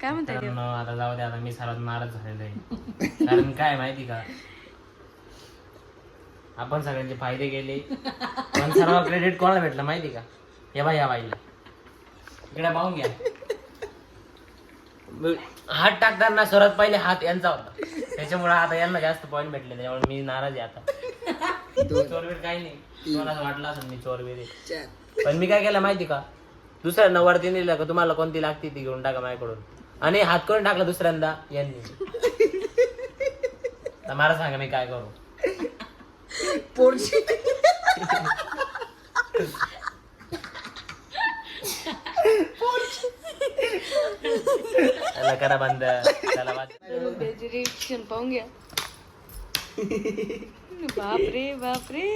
काय म्हणताय? मग आता जाऊ दे आता मी सर्वात नाराज झालेलो आहे. कारण काय माहिती का? आपण सगळ्यांचे फायदे गेले पण सर्व क्रेडिट कोणाला भेटलं माहिती का? या बाई या बाईला. इकडे पाहून घ्या. हात टाकताना सर्वात पहिले हात यांचा होता. त्याच्यामुळे आता यांना जास्त पॉईंट भेटले त्याच्यामुळे मी नाराज आहे आता. चोरवीर काही नाही. असं वाटलं असेल मी चोरवीर आहे. पण मी काय केलं माहिती का? दुसऱ्यांना वरती नेलं का तुम्हाला कोणती लागती ती घेऊन टाका माझ्याकडून. आणि हात करून टाकला दुसऱ्यांदा यांनी. तर मला सांगा मी काय करू. पोरशी त्याला करा बंद. त्याला वाच मग त्याची रिएक्शन पाहून घ्या. बापरे बापरे.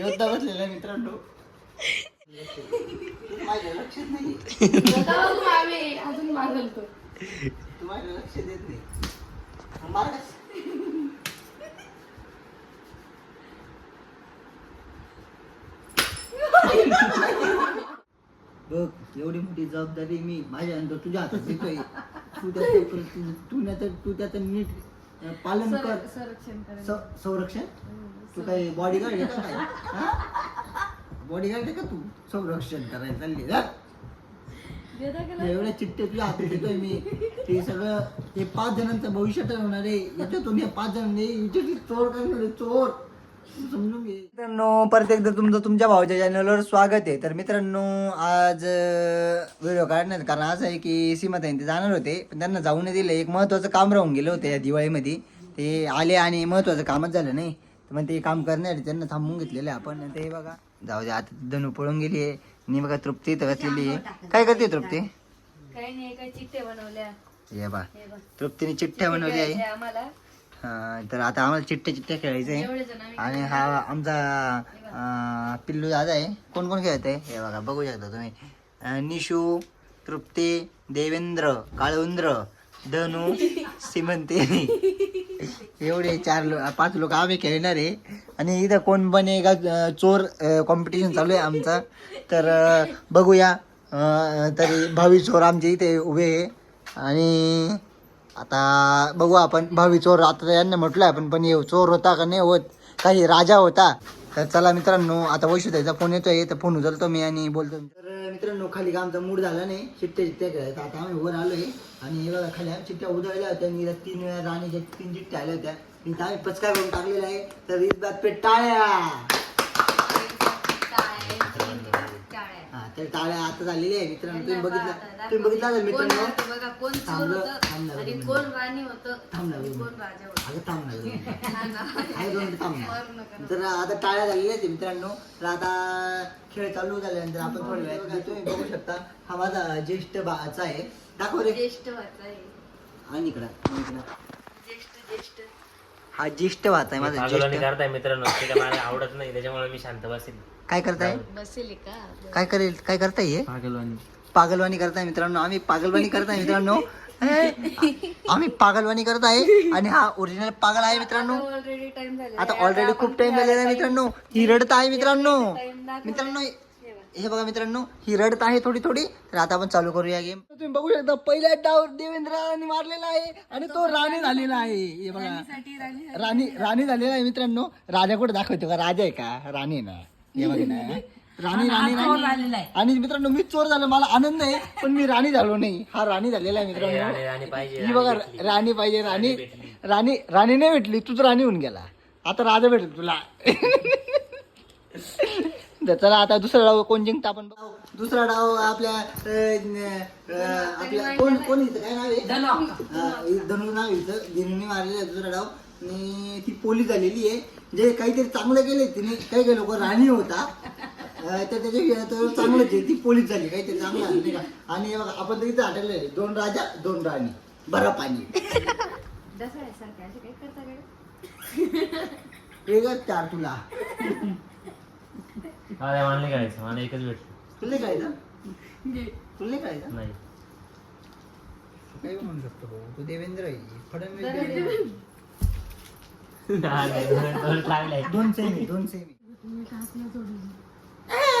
योद्धा बसलेला आहे मित्रांनो. माझ्या लक्षात नाही. अजून मागलतो तू माझ्या लक्ष देत नाही. मार्गच बघ एवढी मोठी जबाबदारी मी माझ्या अंतर तुझ्या हातात देतोय. तू त्याचं प्रति- तू त्याचं तू त्याचं नीट अं, पालन कर. संरक्षण स- संरक्षण? तू काय बॉडीगार्ड आहे का काय? बॉडीगार्ड आहे का तू? संरक्षण करायला चालली जा एवढ्या चिठ्ठे तुझ्या हातात देतोय मी. ते सगळं ते पाच जणांचं भविष्य ठरवणार आहे. याच्यातून हे पाच जण याच्यातली चोर करणार चोर. समजून घे. मित्रांनो परत एकदा तुमचं तुमच्या भावाच्या चॅनलवर स्वागत आहे. तर मित्रांनो आज व्हिडिओ काढण्यात कारण असं आहे की सीमाताईन ते जाणार होते. पण त्यांना जाऊ नाही दिलं. एक महत्वाचं काम राहून गेलं होतं या दिवाळीमध्ये. ते आले आणि महत्वाचं कामच झालं नाही. मग ते काम करण्यासाठी त्यांना थांबवून घेतलेलं आहे आपण. ते बघा जाऊ दे आता धनू पळून गेली आहे. आणि बघा तृप्ती इथं घातलेली आहे. काय करते तृप्ती? काही नाही काही चिठ्ठ्या बनवल्या. बा हे बघ. तृप्तीने चिठ्ठ्या बनवली आहे. हे आम्हाला. हा, तर आता आम्हाला चिठ्ठ्या चिठ्ठ्या खेळायचं आहे. आणि हा आमचा अं, पिल्लू दादा आहे. कोण कोण खेळत आहे? हे बघा बघू शकता तुम्ही. अं, निशू तृप्ती देवेंद्र काळुंद्र धनु सिमंती एवढे चार लो पाच लोक आम्ही खेळणार आहे. आणि इथं कोण बनेगा का चोर कॉम्पिटिशन चालू आहे आमचा. तर बघूया तरी भावी चोर आमचे इथे उभे आहे. आणि आता बघू आपण भावी चोर आता यांना म्हटलं आपण पण हे चोर होता का नाही होत काही राजा होता. तर चला मित्रांनो आता वैशुताईचा फोन येतोय तर फोन उचलतो मी आणि बोलतो तर मित्रांनो खाली आमचा मूड झाला नाही. चिट्ट्या चिट्ट्या खेळायचा आता आम्ही वर आलोय आणि हे बघा खाली आम्ही चिट्ट्या उधळल्या होत्या आणि इथं तीन वेळा राणीच्या तीन चिट्ट्या आल्या होत्या. इथं आम्ही पचका करून टाकलेला आहे. तर इस बात पे टाळ्या. हा तर टाळ्या आता झालेली आहे मित्रांनो. तुम्ही बघितलं तुम्ही बघितलं असेल मित्रांनो? कोण चोर थांबलं होतं थांबलं आणि दोन थांब मिनिटं. हा तर आता टाळ्या झालेल्या आहेत मित्रांनो. तर आता खेळ चालू झाल्यानंतर आपण थोड्या घेतो. तुम्ही बघू शकता हा माझा ज्येष्ठ भाचा आहे. दाखव रे. ज्येष्ठ आहे. आणि इकडं आणि इकडं. ज्येष्ठ ज्येष्ठ. हा ज्येष्ठ भाचा आहे माझा पागलवाणी ज्येष्ठ. करताय मित्रांनो. ते काय मला आवडत नाही त्याच्यामुळे मी शांत बसेल काय करताय? बसेल का? काय करेल काय करताय हे? पागलवाणी. पागलवाणी करताय मित्रांनो. आम्ही पागलवाणी करताय मित्रांनो. हे, आम्ही पागलवाणी करत आहे आणि हा ओरिजिनल पागल आहे मित्रांनो. ऑलरेडी टाइम झाला आता ऑलरेडी खूप टाइम झालेला आहे मित्रांनो. ही रडत आहे मित्रांनो. मित्रांनो हे बघा मित्रांनो ही रडत आहे थोडी थोडी. तर आता आपण चालू करूया गेम तुम्ही बघू शकता पहिल्या डाव देवेंद्राने मारलेला आहे आणि तो राणी झालेला आहे. हे बघा. राणी राणी झालेला आहे मित्रांनो. राजा कुठे दाखवतो का? राजा आहे का? राणी ना. हे बघा ना. राणी राणी राणी. आणि मित्रांनो मी चोर झालो मला आनंद आहे पण मी राणी झालो नाही. हा राणी झालेला आहे मित्रांनो. ही बघा राणी पाहिजे राणी राणी राणी नाही भेटली तूच राणी होऊन गेला. आता राजा भेटेल तुला. तर चला आता दुसरा डाव कोण जिंकता आपण बघू. दुसरा डाव आपल्या आपल्या कोण कोण इथं? काय नाव आहे? धनु. नाव इथं. दिनुने मारलेला आहे दुसरा डाव. आणि ती पोलीस झालेली आहे. जे काहीतरी चांगलं केलंय तिने काही काही लोक राणी होता. तर त्याच्या तर चांगलंच आहे ती पोलीस झाली काहीतरी चांगलं झालं नाही का आणि हे बघा आपण तर इथं हटवलेलं आहे दोन राजा दोन राणी बरं पाणी दसऱ्यासारखे असे काही करता काय वेगळं चार तुला मला मला नाही करायचं मला एकच भेटलं तुला काय तुला काय नाही काय म्हणू शकतो भाऊ? तू देवेंद्र आहे फडणवीस देवेंद्र. हा, नाही, दोन सेमी दोन सेमी हो.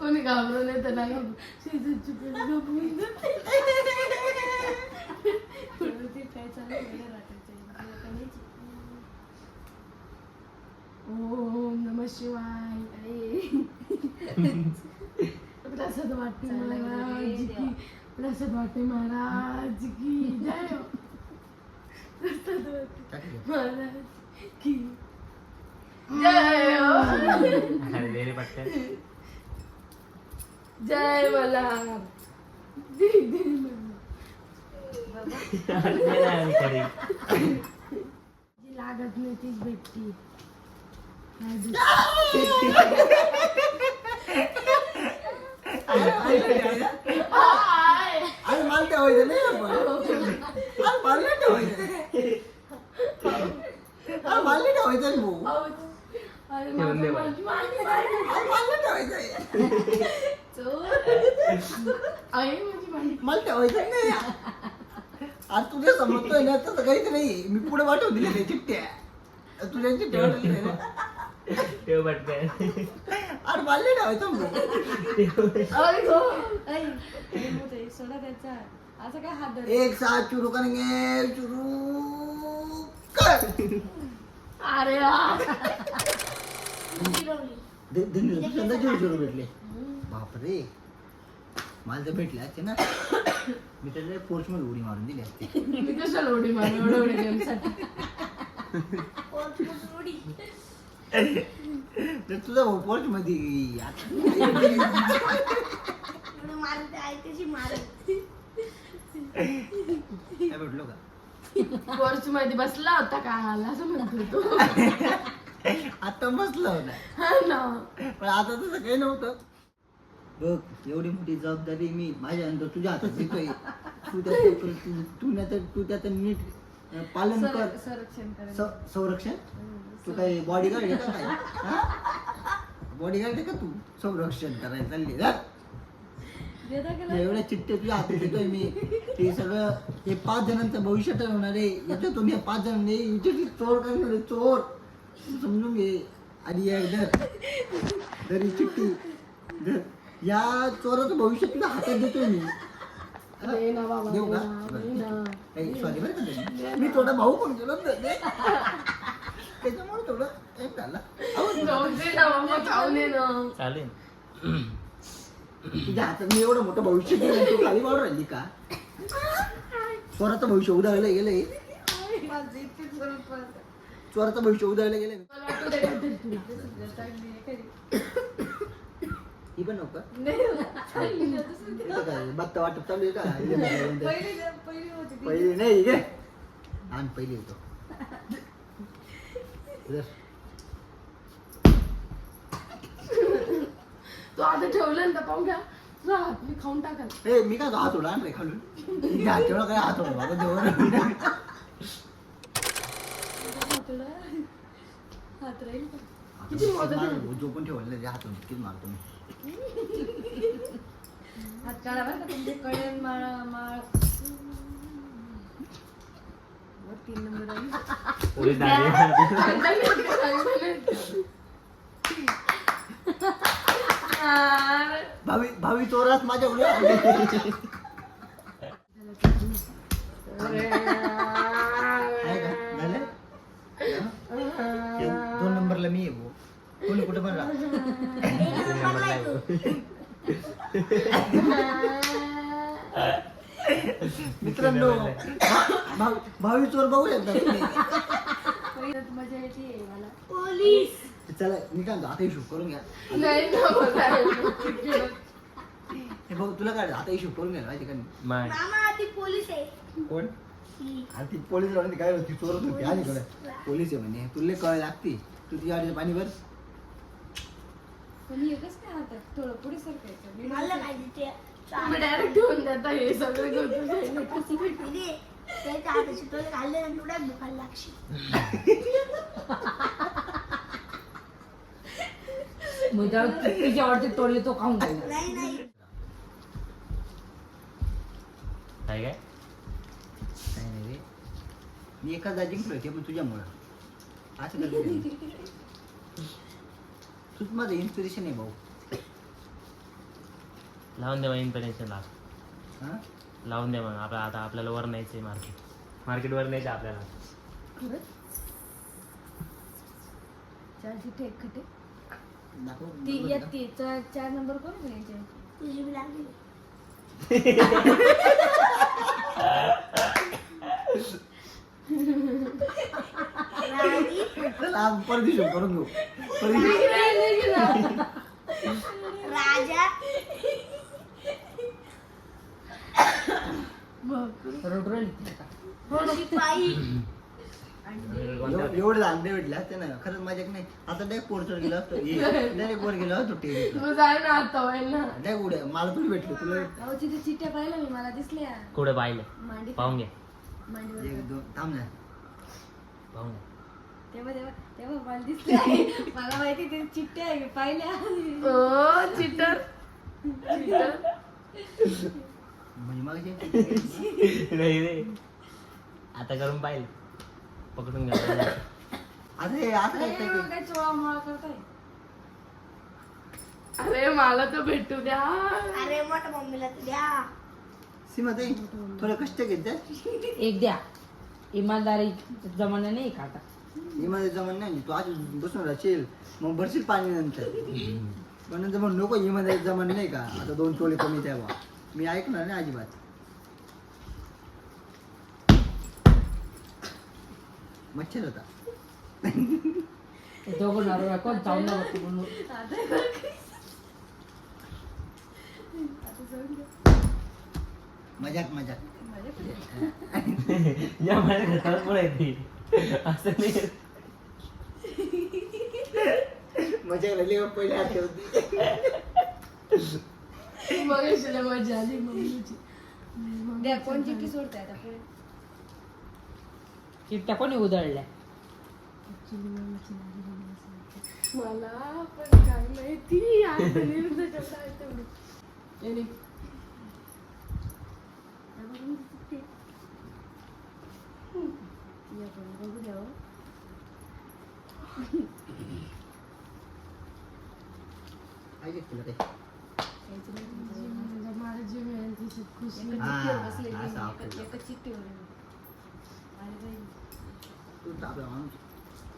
कोणी घाबरून येतं नाही शेजारची पण झोपून जाते. वरती काय चालू आहे ना रात्रीचं. तुला काय माहिती? ओम नम शिवाय प्रसाद वाटे चाललंय महाराज की. प्रसाद वाटे महाराज की खरी. जी लागत नाही तीच भेटती काय दुसरं? आय. अरे मला ठेवायचं नाही आपण अरे मला नाही ठेवायचं अरे ठेवायचं भाऊ अरे ठेवून दे बाई. मला नाही ठेवायचं आई माझी बाई. मला ठेवायचं नाही आज तुझ्या समजतोय ना तसं काहीच नाही मी पुढे वाटव दिले ते चिठ्ठ्या तुझ्या चिठ्ठ्या वाटवलेल्या ना. ठेव पटकन अरे मला नाही ठेवायचं भाऊ हे सोडा त्याचा असं काय हात धर एक साथ शुरू करेंगे शुरू कर अरे. दे- दुसऱ्यांदा भेटले. बापरे. मला जर भेटले असते ना. मी त्याच्या पोर्च मध्ये उडी मारून दिली असते. मी कशाला उडी मारू? एवढ्या एवढ्या गेमसाठी. तर तुझा भाऊ पोर्च मध्ये काय भेटलो का? पोर्च मध्ये बसला होता का? आला असं म्हणतो तो. आता बसलं होता. हा ना. पण आता तसं काही नव्हतं. बघ एवढी मोठी जबाबदारी मी माझ्या नंतर तुझ्या हातात देतोय तू त्याचं तू- तू त्याचं तू त्याचं नीट अं, पालन कर. संर- संरक्षण करायचं. स- संरक्षण? तू काय बॉडीगार्ड आहे का काय? बॉडीगार्ड आहे का तू? संरक्षण करायला चालली जा. एवढ्या चिठ्ठे तुझ्या हातात देतोय मी. ते सगळं हे पाच जणांचं भविष्य ठरवणार आहे. याच्यातून हे पाच जण नाही याच्याशी चोर करणार आहे, चोर. समजून घे. आणि या धर धर ही चिठ्ठी. धर. या चोराचं भविष्य तुझ्या हातात देतोय मी. दे ना बाबा देऊ का. सॉरी बरं का ताई. मी थोडा भाऊ पण केला ना ते. त्याच्यामुळे थोडं एक झाला. जाऊ ना दे ना. चालेल. तुझ्या हातात मी एवढं मोठं भविष्य केलं तू खाली वाढ राहिली का? स्वराचं भविष्य उदाहरलं गेलंय. स्वराचं भविष्य उदाहरलं गेलंय. ही पण नव्हतं नाही इथं वाटप चालू आहे का? पहिली नाही घे. आण पहिली होतो. तू आता ठेवलं ना पाहून घ्या. तुझा हात मी खाऊन टाकाल ए मी काय हात रे खालून? मी हात ठेवला काय हात देवर. हात राहील का? किती मार- जो पण ठेवलं त्या हातून किती मारतो मी. हात काढा बरं का तुमचे कळेल माळ माळ. वर तीन नंबर आले. यार. भावी भावी का? झालं? ते दोन नंबरला मी येऊ कोणी कुठे पण. मित्रांनो भावी भावी चोर बघू शकता तुम्ही मजा येते मला चला मी काय म्हणतो, आता हिशोब करून घ्या. नाही ना बघा. हे बघ तुला काय आता हिशोब करून घ्या माहिती का नाही? माय. कोण? अरे ती पोलीस म्हणते काय होती चोरच होती आली कडे पोलीस आहे म्हणे. तुला कळ लागते. तू तुझ्या गाडीचं पाणी भर. पण एकच काय हातात थोडं पुढे सरकायचं नीट मला असं. पाहिजे ते. तुम्ही डायरेक्ट ठेवून देता हे सगळं गोष्टी दे. त्याच्या हाताची टोले खाल्ले ना तुला भुकायला लागशील. मग त्या तिच्या आवडते तोडले तो खाऊन खायला नाही नाही। काय काय? काय नाही रे मी एखादा जिंकलो ते पण तुझ्यामुळं असं मी. तूच माझं इन्स्पिरेशन आहे भाऊ लावून दे मग इन्फॉर्मेशन हा? लावून दे मग आपल्या आता आपल्याला वर न्यायचंय मार्केट मार्केट वर न्यायचं आपल्याला. चार चिठ्ठे एक खटे. ती बरोबर या का? ती चार चार नंबर कोण घ्यायचे तुझी बी लागली. करून घेऊ. परदेश राजा. शिपाई एव- एवढं लहान भेटला ते नाही खरंच माझ्या नाही. आता डायरेक्ट पोरचर गेलो असतो. डायरेक्ट वर गेलो असतो टीव्ही तू जाय ना आता होईल ना. डायरेक्ट उड्या मला तुला भेटलो तुला. अहो तिथे चिठ्ठ्या पाहिल्या मी मला दिसल्या. कुठे पाहिलं? मांडी पाहून घे. मांडीवर. एक दोन थांब ना. पाहून घे. तेव्हा तेव्हा तेव्हा मला दिसल्या. मला माहिती ते चिठ्ठ्या आहे पाहिल्या. ओ चिटर. चिटर. म्हणजे मग नाही रे आता करून पाहिलं. पकडून घ्या हे काय करताय अरे मला तर भेटू द्या. अरे मोठ्या मम्मीला तर द्या. सीमा ताई थोडं कष्ट घेत जा एक द्या. इमानदारी जमाना नाही का आता. माझं जमन नाही. तू आज बसून राहशील. मग भरशील पाणी नंतर. पण नंतर मग नको माझं जमन नाही का? आता दोन टोळे कमी द्यावा. मी ऐकणार नाही अजिबात. मच्छर होता. ते दोघं नवरा कोण चावून बघतो म्हणून. मजाक मजाक. या माझ्या घरात पण येते असं नाही. मजाक लागली का पहिले हात ठेवती मग मजा आली मम्मीची. द्या कोण चिठ्ठी सोडताय आता पुढे? चिट्ट्या कोणी उधळल्या? मला पण काय माहिती. आणि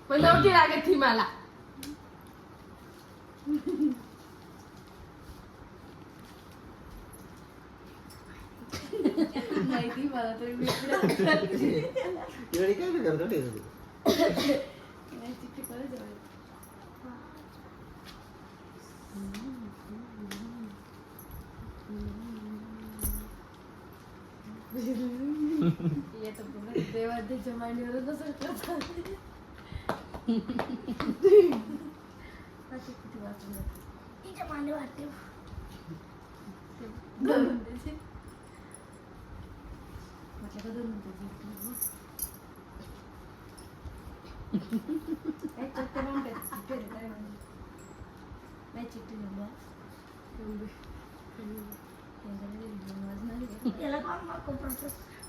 पण नव्हती लागत ती मला. माहिती मला तरी भेटलं. काय करतो ते तू नाही, चिठ्ठी परत जाऊ. येतं पुन्हा देवाच्या मांडीवर नसेल करतात. अशी किती वाचून जाते. तिच्या मांडी वाटते धरून द्यायचे. म्हटलं का धरून द्यायचे? काय चक्कर लावून काय चिठ्ठी आहे, काय म्हणू? नाही चिठ्ठी लिहून द्या. त्यांच्याकडे लिहून वाजणार आहे. त्याला कोण मार्क पडतो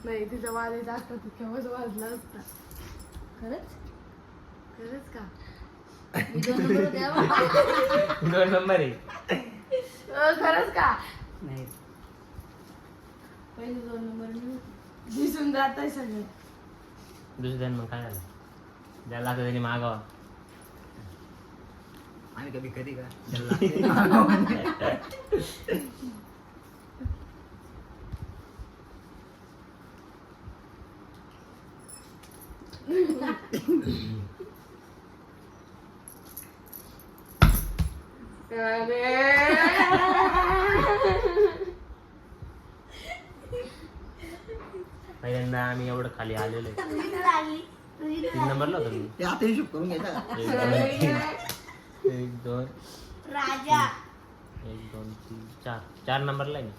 नाही तिचा वाजायचा असता तू केव्हाच वाजला असता. खरंच? खरंच का? मी दोन नंबर द्यावा दोन नंबर आहे. अ, खरंच का? नाही. पहिले दोन नंबर मी होते. दिसून जात आहे सगळं. दुसऱ्या मग काय झालं? ज्याला लागतं त्यांनी मागावा. आम्ही कधी कधी का ज्याला लागते. पहिल्यांदा आम्ही एवढं खाली आलेलो तीन नंबरला होतो मी ते आता हिशोब करून घ्यायचा. एक दोन तीन. एक दोन राजा. एक दोन तीन चार. चार नंबरला आहे मी.